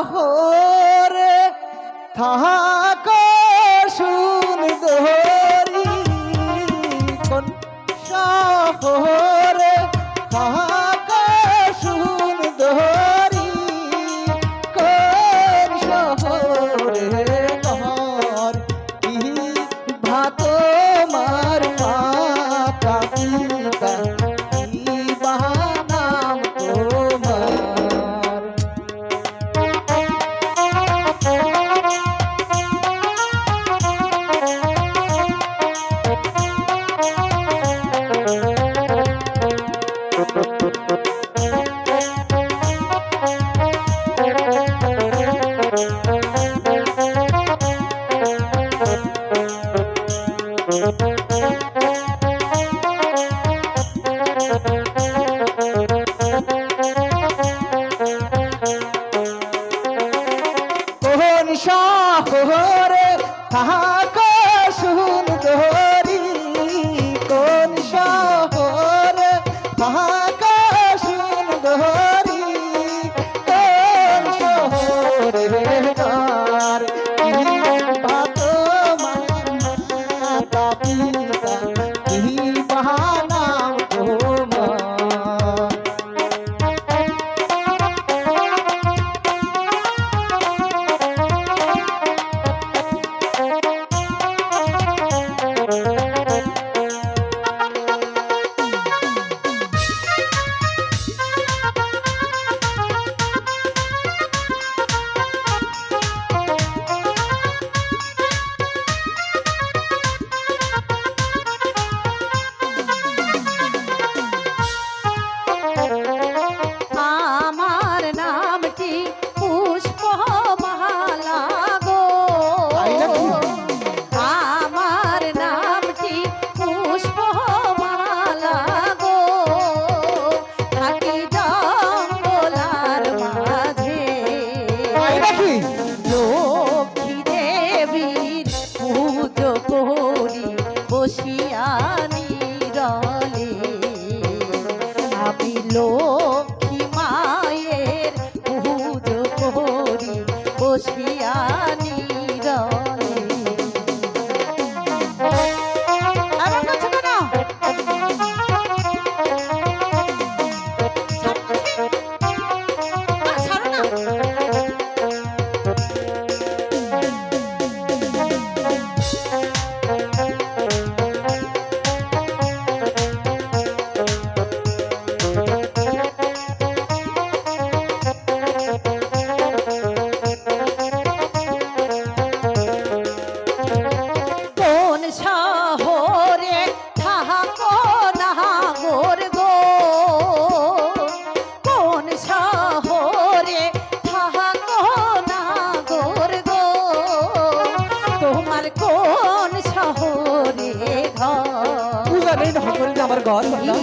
শহরে থাহা শহরে থাকো শুন তোহরি কোন শহরে থাকো তোমার কোন শহরে ঘর? জানেন সকলে আমার ঘর। বললাম